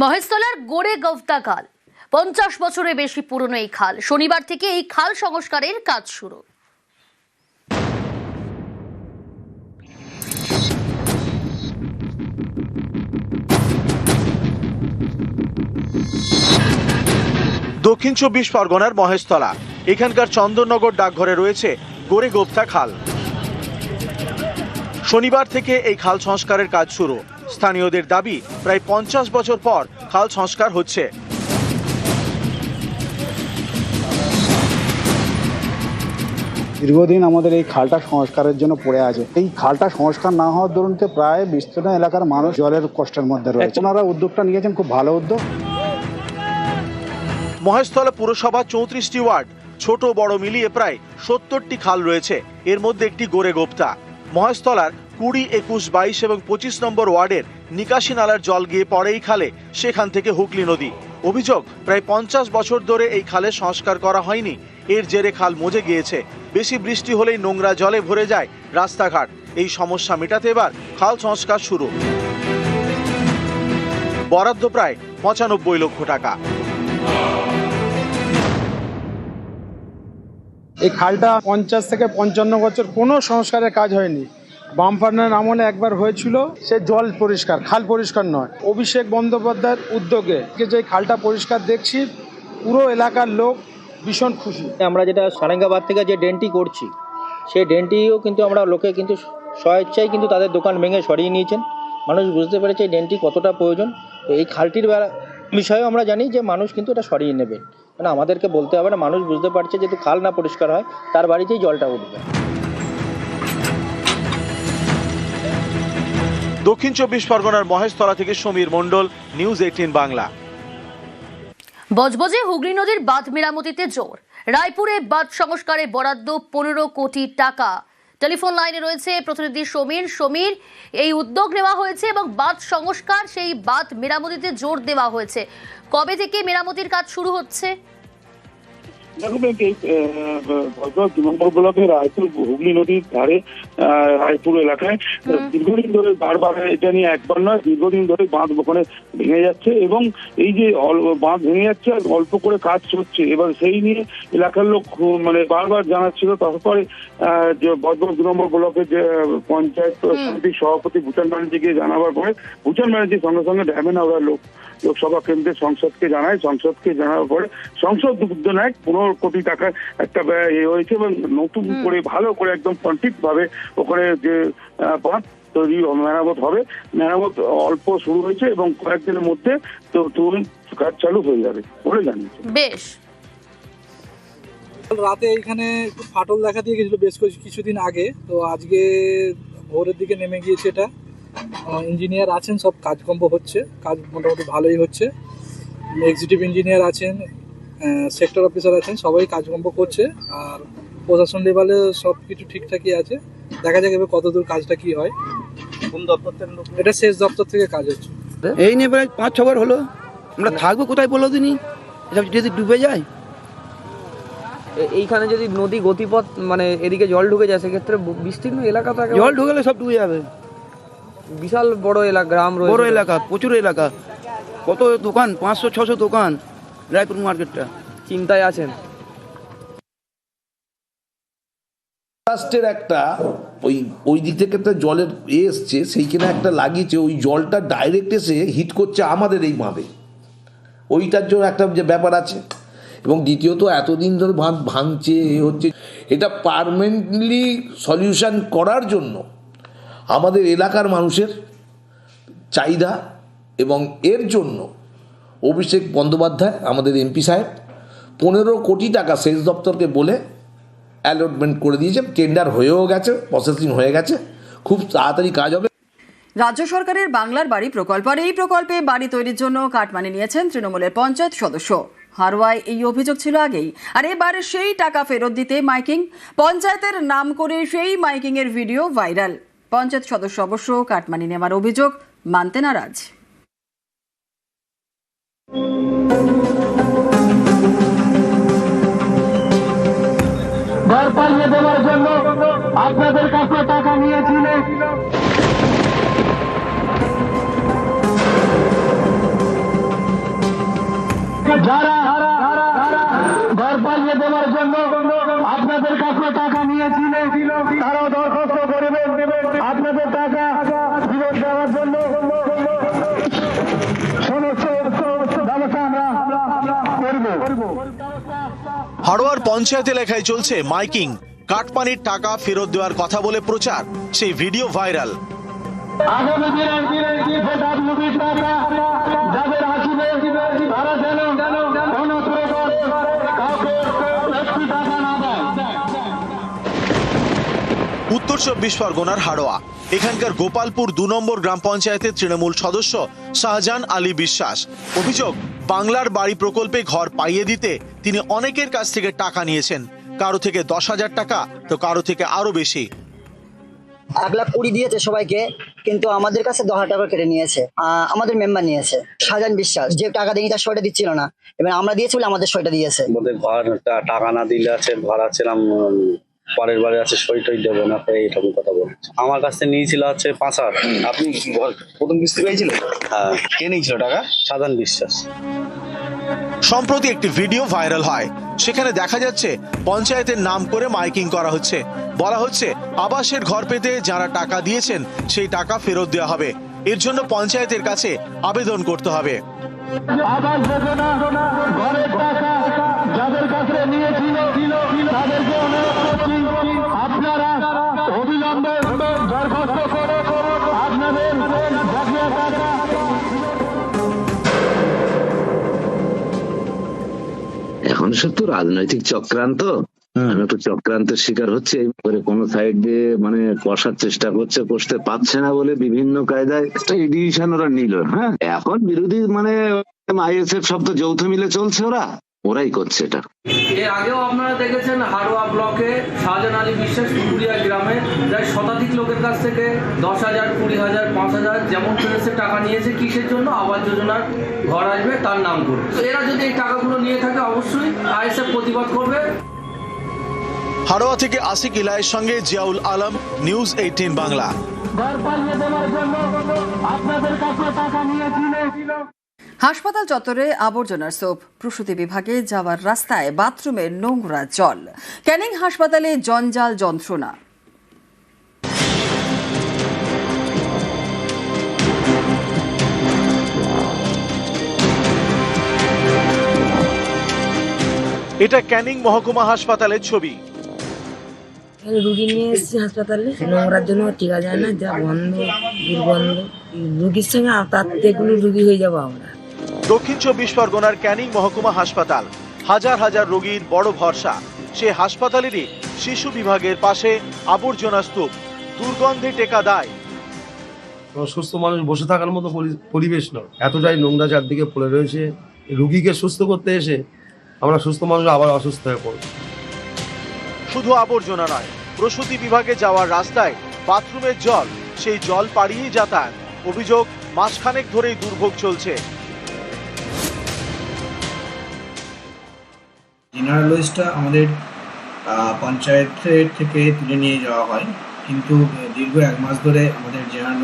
মহেশতলার গোড়ে গফতা খাল। পঞ্চাশ বছরের বেশি পুরনো এই খাল। শনিবার থেকে এই খাল সংস্কারের কাজ শুরু। দক্ষিণ চব্বিশ পরগনার মহেশতলা। এখানকার চন্দননগর ডাকঘরে রয়েছে গোরে গোপ্তা খাল। শনিবার থেকে এই খাল সংস্কারের কাজ শুরু। স্থানীয়দের দাবি প্রায় পঞ্চাশ বছর পর খাল সংস্কার হচ্ছে। দীর্ঘদিন আমাদের এই খালটা সংস্কারের জন্য পড়ে আছে। এই খালটা সংস্কার না হওয়ার দরুনতে প্রায় বিস্তীর্ণ এলাকার মানুষ জলের কষ্টের মধ্যে রয়েছে। ওনারা উদ্যোগটা নিয়েছেন খুব ভালো উদ্যোগ। মহেশতলা পুরসভা চৌত্রিশটি ওয়ার্ড ছোট বড় মিলিয়ে প্রায় সত্তরটি খাল রয়েছে। এর মধ্যে একটি গোরে গোপ্তা। মহেশতলার কুড়ি, একুশ, বাইশ এবং পঁচিশ নম্বর ওয়ার্ডের নিকাশি নালার জল গিয়ে পড়ে এই খালে, সেখান থেকে হুগলি নদী। অভিযোগ, প্রায় পঞ্চাশ বছর ধরে এই খালে সংস্কার করা হয়নি। এর জেরে খাল মজে গিয়েছে। বেশি বৃষ্টি হলেই নোংরা জলে ভরে যায় রাস্তাঘাট। এই সমস্যা মেটাতে এবার খাল সংস্কার শুরু। বরাদ্দ প্রায় পঁচানব্বই লক্ষ টাকা। এই খালটা পঞ্চাশ থেকে পঞ্চান্ন বছর কোনো সংস্কারের কাজ হয়নি। বামফার্নের আমলে একবার হয়েছিল, সে জল পরিষ্কার, খাল পরিষ্কার নয়। অভিষেক বন্দ্যোপাধ্যায়ের উদ্যোগে যে খালটা পরিষ্কার দেখছি, পুরো এলাকার লোক ভীষণ খুশি। আমরা যেটা সারেঙ্গাবাদ থেকে যে ড্রেনটি করছি, সেই ড্রেনটিও কিন্তু আমরা লোকে কিন্তু স্বেচ্ছায় কিন্তু তাদের দোকান ভেঙে সরিয়ে নিয়েছেন। মানুষ বুঝতে পেরেছে এই ড্রেনটি কতটা প্রয়োজন। তো এই খালটির বিষয়েও আমরা জানি যে মানুষ কিন্তু এটা সরিয়ে নেবে। মানে আমাদেরকে বলতে হবে না, মানুষ বুঝতে পারছে যেহেতু খাল না পরিষ্কার হয়, তার বাড়িতেই জলটা উঠবে। দক্ষিণ চব্বিশ পরগনার মহেশতলা থেকে সমীর মণ্ডল নিউজ এইটিন বাংলা। বজবজে হুগলি নদীর বাঁধ মেরামতিতে জোর। রায়পুরে বাঁধ সংস্কারে বরাদ্দ পনেরো কোটি টাকা। টেলিফোন লাইনে রয়েছে প্রতিনিধি সমীর। সমীর, এই উদ্যোগ নেওয়া হয়েছে এবং বাঁধ সংস্কার, সেই বাঁধ মেরামতিতে জোর দেওয়া হয়েছে। কবে থেকে মেরামতির কাজ শুরু হচ্ছে? দেখো ব্যাংক এই ভদ্রক নম্বর রায়পুর হুগলি নদীর ধারে রায়পুর এলাকায় দীর্ঘদিন ধরে বারবার এটা নিয়ে একবার নয় দীর্ঘদিন ধরে বাঁধ ওখানে ভেঙে যাচ্ছে এবং এই যে বাঁধ ভেঙে যাচ্ছে আর অল্প করে কাজ চলছে এবার সেই নিয়ে এলাকার লোক মানে বারবার জানাচ্ছিল তারপরে যে ভদ্রক দু নম্বর ব্লকের যে পঞ্চায়েত সমিতির সভাপতি ভূটান ব্যানার্জিকে জানাবার পরে ভূটান ব্যানার্জির সঙ্গে সঙ্গে ড্যামে ওরা লোক লোকসভা কেন্দ্রের সংসদকে জানায় সংসদকে জানার পরে সংসদ উদ্যোগ নেয় পনেরো কোটি টাকার একটা ব্যয় হয়েছে এবং নতুন করে ভালো করে একদম সঠিক ভাবে ওখানে যে বাঁধ তৈরি মেরামত হবে। মেরামত অল্প শুরু হয়েছে এবং কয়েকদিনের মধ্যে তো তুরন্ত কাজ চালু হয়ে যাবে বলে জানিয়েছে। বেশ। রাতে এখানে ফাটল দেখা দিয়ে গেছিল বেশ কিছু কিছুদিন আগে। তো আজকে ভোরের দিকে নেমে গিয়েছে এটা। ইঞ্জিনিয়ার আছেন সব কাজকর্ম হচ্ছে। কাজ মোটামুটি ভালোই হচ্ছে। এক্সিকিউটিভ ইঞ্জিনিয়ার আছেন সেক্টর অফিসার আছেন সবাই কাজকর্ম করছে আর প্রশাসন লেভেলে সব কিছু ঠিকঠাকই আছে। দেখা যাক এবার কতদূর কাজটা কি হয়। কোন দপ্তর থেকে এটা শেষ দপ্তর থেকে কাজ হচ্ছে। এই নিয়ে প্রায় পাঁচ ছবার হলো। আমরা থাকব কোথায় বলো দিনই এসব যদি ডুবে যায়। এইখানে যদি নদী গতিপথ মানে এদিকে জল ঢুকে যায় সেক্ষেত্রে বিস্তীর্ণ এলাকা একেবারে জল ঢুকালে সব ডুবে যাবে। বিশাল বড় এলাকা গ্রাম রয়েছে। বড় এলাকা প্রচুর এলাকা। কত দোকান? পাঁচশো ছশো দোকান। রায়পুর মার্কেটটা। চিন্তায় আছেন। রাষ্ট্রের একটা, ওই ওই দিক থেকে একটা জলের এ এসছে সেইখানে একটা লাগিয়েছে, ওই জলটা ডাইরেক্ট এসে হিট করছে আমাদের এই বাঁধে। ওইটার জন্য একটা যে ব্যাপার আছে। এবং দ্বিতীয়ত, এতদিন ধরে বাঁধ ভাঙছে, এ হচ্ছে, এটা পারমানেন্টলি সলিউশন করার জন্য আমাদের এলাকার মানুষের চাহিদা এবং এর জন্য অভিষেক বন্দ্যোপাধ্যায়, আমাদের এমপি সাহেব, পনেরো কোটি টাকা সেচ দপ্তরকে বলে অ্যালটমেন্ট করে দিয়েছে। টেন্ডার হয়েও গেছে প্রসেসিং হয়ে গেছে। খুব তাড়াতাড়ি কাজ হবে। রাজ্য সরকারের বাংলার বাড়ি প্রকল্প, আর এই প্রকল্পে বাড়ি তৈরির জন্য কাটমানি নিয়েছেন তৃণমূলের পঞ্চায়েত সদস্য। হারোয়ায় এই অভিযোগ ছিল আগেই। আর এবার সেই টাকা ফেরত দিতে মাইকিং, পঞ্চায়েতের নাম করে সেই মাইকিং এর ভিডিও ভাইরাল। পঞ্চায়েত সদস্য অবশ্য কাটমানি নেওয়ার অভিযোগ মানতে নারাজ। ঘর পালিয়ে দেওয়ার জন্য আপনাদের কাছে টাকা যারা ঘর পালিয়ে দেওয়ার জন্য আপনাদের কাছে টাকা নিয়েছিল তারাও দরখাস্ত করবেন। আপনাদের টাকা পঞ্চায়েত এলাকায় চলছে মাইকিং। কাটপানির টাকা ফেরত দেওয়ার কথা বলে প্রচার সেই ভিডিও ভাইরাল। উত্তর চব্বিশ পরগনার হাড়োয়া। এখানকার গোপালপুর দু নম্বর গ্রাম পঞ্চায়েতের তৃণমূল সদস্য শাহজাহান আলী বিশ্বাস। অভিযোগ বাংলার বাড়ি প্রকল্পে ঘর পাইয়ে দিতে তিনি অনেকের কাছ থেকে টাকা নিয়েছেন। কারও থেকে দশ হাজার টাকা তো কারও থেকে আরও বেশি। এক লাখ কুড়ি দিয়েছে সবাইকে কিন্তু আমাদের কাছে দশ হাজার টাকা কেটে নিয়েছে। আহ, আমাদের মেম্বার নিয়েছে সাজান বিশ্বাস। যে টাকা দিয়ে তার সয়টা দিচ্ছিল না। এবার আমরা দিয়েছি বলে আমাদের সয়টা দিয়েছে। ঘর টাকা না দিলে আছে ঘর উম, পরের বারে আছে সই টই দেবো না তো এইরকম কথা বলছে। আমার কাছ থেকে নিয়েছিল হচ্ছে পাঁচ হাজার আপনি প্রথম কিস্তি পেয়েছিলেন? হ্যাঁ। কে নিয়েছিল টাকা? সাধারণ বিশ্বাস। সম্প্রতি একটি ভিডিও ভাইরাল হয়। সেখানে দেখা যাচ্ছে পঞ্চায়েতের নাম করে মাইকিং করা হচ্ছে। বলা হচ্ছে আবাসের ঘর পেতে যারা টাকা দিয়েছেন সেই টাকা ফেরত দেওয়া হবে। এর জন্য পঞ্চায়েতের কাছে আবেদন করতে হবে। আবাস যোজনা ঘরের টাকা যাদের কাছে নিয়েছিল তাদেরকে সব তো রাজনৈতিক চক্রান্ত। আমি তো চক্রান্তের শিকার হচ্ছে করে কোনো সাইড দিয়ে মানে কষার চেষ্টা করছে কষতে পারছে না বলে বিভিন্ন কায়দায়। একটা ডিসিশন ওরা নিল হ্যাঁ? এখন বিরোধী মানে আইএসএফ সব তো যৌথ মিলে চলছে ওরা। ওরাই করছে এটা এর আগেও আপনারা দেখেছেন হাড়োয়া ব্লকে শাহজাহান আলী বিশ্বাস পুকুরিয়া গ্রামে প্রায় শতাধিক লোকের কাছ থেকে দশ হাজার কুড়ি হাজার পাঁচ হাজার যেমন পেরেছে টাকা নিয়েছে কিসের জন্য? আবাস যোজনার ঘর আসবে তার নাম করে। তো এরা যদি এই টাকাগুলো নিয়ে থাকে অবশ্যই আইএসএফ প্রতিবাদ করবে। হারোয়া থেকে আসিক ইলাইয়ের সঙ্গে জিয়াউল আলম নিউজ এইটিন বাংলা। ঘর পাইয়ে দেওয়ার জন্য আপনাদের কাছে টাকা নিয়েছিল হাসপাতাল চত্বরে আবর্জনার সোপ প্রসূতি বিভাগে যাওয়ার রাস্তায় বাথরুমে নোংরা জল। ক্যানিং হাসপাতালে জঞ্জাল যন্ত্রণা। এটা ক্যানিং মহকুমা হাসপাতালের ছবি। রুগী নিয়ে এসেছি হাসপাতালে। নোংরার জন্য টিকা যায় না যা বন্ধ দুর্গন্ধ। রুগীর সঙ্গে তার থেকে রুগী হয়ে যাব আমরা। দক্ষিণ চব্বিশ পরগনার ক্যানিং মহকুমা হাসপাতাল। হাজার হাজার রোগীর বড় ভরসা। সে হাসপাতালেরই শিশু বিভাগের পাশে আবর্জনা স্তূপ। দুর্গন্ধে টেকা দায়। সুস্থ মানুষ বসে থাকার মতো পরি- পরিবেশ নয়। এতটাই নোংরা চারদিকে পড়ে রয়েছে। রুগীকে সুস্থ করতে এসে আমরা সুস্থ মানুষ আবার অসুস্থ হয়ে পড়ব। শুধু আবর্জনা নয় প্রসূতি বিভাগে যাওয়ার রাস্তায় বাথরুমের জল সেই জল পাড়িয়েই যাতায়াত। অভিযোগ মাসখানেক ধরেই দুর্ভোগ চলছে। জেনারেল ওয়েস্টটা আমাদের পঞ্চায়েতের থেকে তুলে নিয়ে যাওয়া হয়। কিন্তু দীর্ঘ এক মাস ধরে আমাদের জেনারেল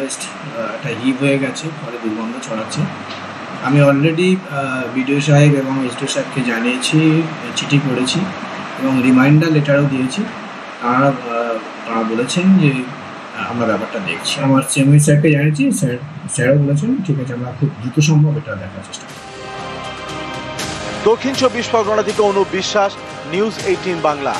একটা হিপ হয়ে গেছে, ফলে দুর্গন্ধ ছড়াচ্ছে। আমি অলরেডি বিডিও সাহেব এবং এসডিও সাহেবকে জানিয়েছি, চিঠি করেছি এবং রিমাইন্ডার লেটারও দিয়েছি। তারা তারা বলেছেন যে আমরা ব্যাপারটা দেখছি। আমার চেয়ারম্যান স্যারকে জানিয়েছি, স্যার, স্যারও বলেছেন, ঠিক আছে, আমরা খুব দ্রুত সম্ভব এটা দেখার চেষ্টা করব। দক্ষিণ চব্বিশ পরগনা থেকে অনুপ বিশ্বাস নিউজ এইটিন বাংলা।